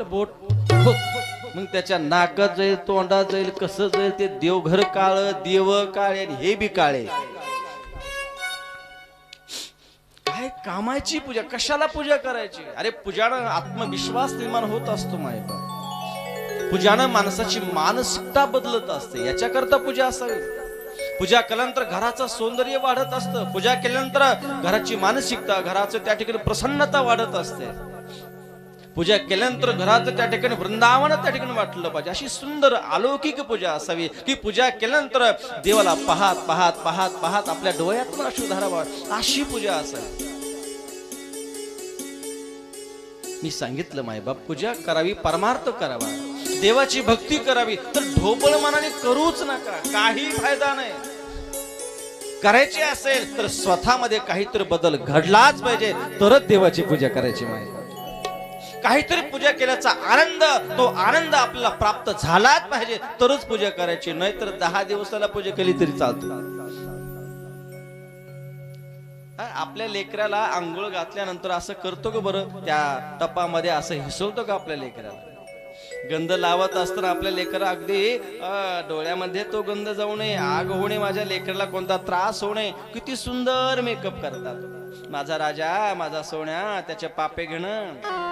बोट. हो. मग त्याच्या नाकात जाईल तोंडात जाईल कसं जाईल ते देवघर काळ देव काळे आणि हे बी काळे. काय कामाची पूजा कशाला पूजा करायची? अरे पूजानं आत्मविश्वास निर्माण होत असतो मायबा पूजानं माणसाची मानसिकता बदलत असते याच्याकरता पूजा असावी. पूजा केल्यानंतर घराचं सौंदर्य वाढत असतं. पूजा केल्यानंतर घराची मानसिकता घराचं त्या ठिकाणी प्रसन्नता वाढत असते. पूजा केल्यानंतर घरात त्या ठिकाणी वृंदावन त्या ठिकाणी वाटलं पाहिजे. अशी सुंदर अलौकिक पूजा असावी. की पूजा केल्यानंतर देवाला पाहत पाहत पाहत पाहत आपल्या डोळ्यातून अशी धारावा अशी पूजा असावी. मी सांगितलं मायबाप पूजा करावी परमार्थ करावा. देवाची भक्ती करावी. तर ढोबळ मनाने करूच नका. काही फायदा नाही. करायची असेल तर स्वतःमध्ये काहीतरी बदल घडलाच पाहिजे. तरच देवाची पूजा करायची माहिती काहीतरी पूजा केल्याचा आनंद तो आनंद आपल्याला प्राप्त झालाच पाहिजे. तरच पूजा करायची नाही तर दहा दिवसाला पूजा केली तरी चालतो. आपल्या लेकराला आंघोळ घातल्यानंतर असं करतो का बरं? त्या टपामध्ये असं हिसवतो का आपल्या लेकराला? गंध लावत असताना आपल्या लेकरा अगदी डोळ्यामध्ये तो गंध जाऊ नये आग होऊ नये माझ्या लेकराला कोणता त्रास होऊ नये. किती सुंदर मेकअप करतात. माझा राजा माझा सोन्या त्याचे पापे घेणं.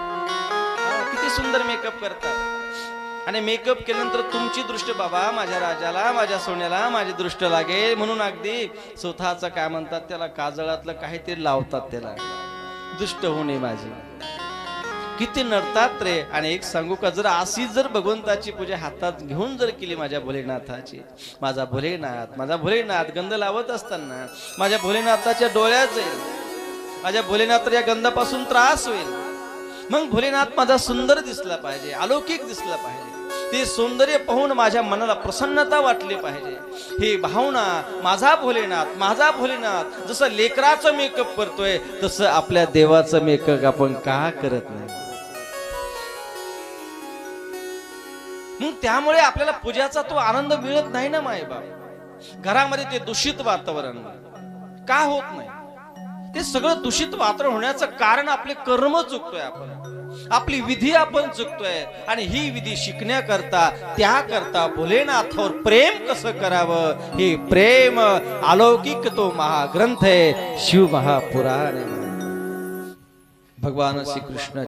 किती सुंदर मेकअप करतात. आणि मेकअप केल्यानंतर तुमची दृष्ट बाबा माझ्या राजाला माझ्या सोन्याला माझी दृष्ट लागेल म्हणून अगदी स्वतःच काय म्हणतात त्याला काजळातलं काहीतरी लावतात त्याला. दुष्ट होणे माझी. किती नडतात रे. आणि एक सांगू का जर अशी जर भगवंताची पूजा हातात घेऊन जर केली माझ्या भोलेनाथाची माझा भोलेनाथ माझा भोलेनाथ गंध लावत असताना माझ्या भोलेनाथाच्या डोळ्याच जाईल माझ्या भोलेनाथ या गंधापासून त्रास होईल. मग भोलेनाथ माझा सुंदर दिसला पाहिजे अलौकिक दिसला पाहिजे. ते सौंदर्य पाहून माझ्या मनाला प्रसन्नता वाटली पाहिजे. ही भावना माझा भोलेनाथ माझा भोलेनाथ जसं लेकराचं मेकअप करतोय तसं आपल्या देवाचं मेकअप आपण का करत नाही? मग त्यामुळे आपल्याला पूजाचा तो आनंद मिळत नाही ना मायबाप. घरामध्ये ते दूषित वातावरण. का होत नाही? ते सगळं दूषित वातावरण होण्याचं कारण आपले कर्म चुकतोय आपण. आपली विधी आपण चुकतोय. आणि ही विधी शिकण्याकरता त्याकरता भोलेनाथावर प्रेम कसं करावं? हे प्रेम अलौकिक तो महाग्रंथ आहे. शिव महापुराण भगवान भगवान श्रीकृष्ण